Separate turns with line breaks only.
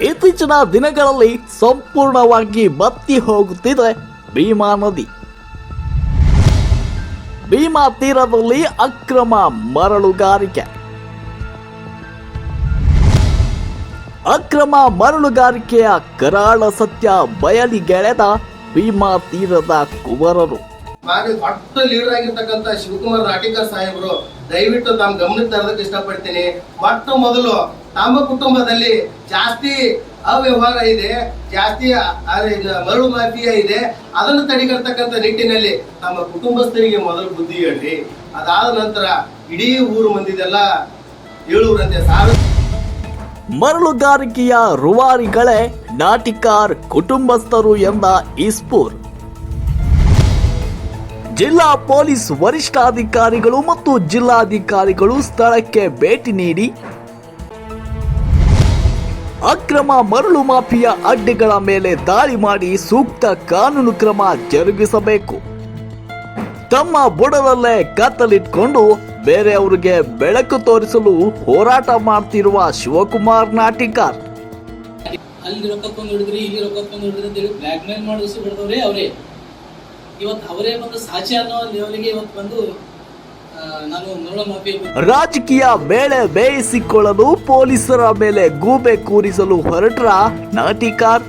ಇತ್ತೀಚಿನ ದಿನಗಳಲ್ಲಿ ಸಂಪೂರ್ಣವಾಗಿ ಬತ್ತಿ ಹೋಗುತ್ತಿದೆ ಭೀಮಾ ನದಿ. ಭೀಮಾ ತೀರದಲ್ಲಿ ಅಕ್ರಮ ಮರಳುಗಾರಿಕೆ. ಅಕ್ರಮ ಮರಳುಗಾರಿಕೆಯ ಕರಾಳ ಸತ್ಯ ಬಯಲಿಗೆಳೆದ ಭೀಮಾ ತೀರದ ಕುವರರು.
ಲೀಡರ್ ಶಿವಕುಮಾರ್ ರಾಟಿಕರ್ ಸಾಹೇಬರು, ದಯವಿಟ್ಟು ತಮ್ಮ ಗಮನಕ್ಕೆ ತರೋದಕ್ಕೆ ಇಷ್ಟಪಡ್ತೀನಿ. ಮೊಟ್ಟ ಮೊದಲು ತಮ್ಮ ಕುಟುಂಬದಲ್ಲಿ ಜಾಸ್ತಿ ಅವ್ಯವಹಾರ ಇದೆ, ಜಾಸ್ತಿ ಮರಳು ಮಾಫಿಯಾ ಇದೆ. ಅದನ್ನು ತಡೆಗಟ್ಟತಕ್ಕಂಥ ನಿಟ್ಟಿನಲ್ಲಿ ತಮ್ಮ ಕುಟುಂಬಸ್ಥರಿಗೆ ಮೊದಲು ಬುದ್ಧಿ ಹೇಳ್ರಿ. ಅದಾದ ನಂತರ ಇಡೀ ಊರು ಮಂದಿದೆಲ್ಲ ಏಳುವರಂತೆ ಸಾವಿರ
ಮರಳುಗಾರಿಕೆಯ ರುವಾರಿಗಳೇ ನಾಟಿಕಾರ್ ಕುಟುಂಬಸ್ಥರು ಎಂಬ ಇಸ್ಪೂರ್ ಜಿಲ್ಲಾ ಪೊಲೀಸ್ ವರಿಷ್ಠಾಧಿಕಾರಿಗಳು ಮತ್ತು ಜಿಲ್ಲಾಧಿಕಾರಿಗಳು ಸ್ಥಳಕ್ಕೆ ಭೇಟಿ ನೀಡಿ ಅಕ್ರಮ ಮರಳು ಮಾಫಿಯಾ ಅಡ್ಡೆಗಳ ಮೇಲೆ ದಾಳಿ ಮಾಡಿ ಸೂಕ್ತ ಕಾನೂನು ಕ್ರಮ ಜರುಗಿಸಬೇಕು. ತಮ್ಮ ಬುಡದಲ್ಲೇ ಕತ್ತಲಿಟ್ಕೊಂಡು ಬೇರೆಯವರಿಗೆ ಬೆಳಕು ತೋರಿಸಲು ಹೋರಾಟ ಮಾಡ್ತಿರುವ ಶಿವಕುಮಾರ್ ನಾಟಿಕಾರ್.
ಅಲ್ಲಿ ರೊಕ್ಕ ತಂದು ಹಿಡಿದ್ರಿ, ಇಲ್ಲಿ ರೊಕ್ಕ ಹಿಡಿದ್ರಿ ಅಂತೇಳಿ ಬ್ಲ್ಯಾಕ್ ಮೇಲ್ ಮಾಡಿಸಿ ಬಿಡ್ದವ್ರೆ ಅವರೇ. ಇವತ್ತು ಅವರೇ ಬಂದು ಸಾಚಿ ಅನ್ನೋ ಲೆವೆಲ್ಗೆ ಇವತ್ತು ಬಂದು ಆ, ನಾನು ಮರಳ ಮಾಫಿಯಾ
ರಾಜಕೀಯ ಬೇಳೆ ಬೇಯಿಸಿಕೊಳ್ಳಲು ಪೊಲೀಸರ ಮೇಲೆ ಗೂಬೆ ಕೂರಿಸಲು ಹೊರಟ್ರ ನಾಟಿಕಾರ್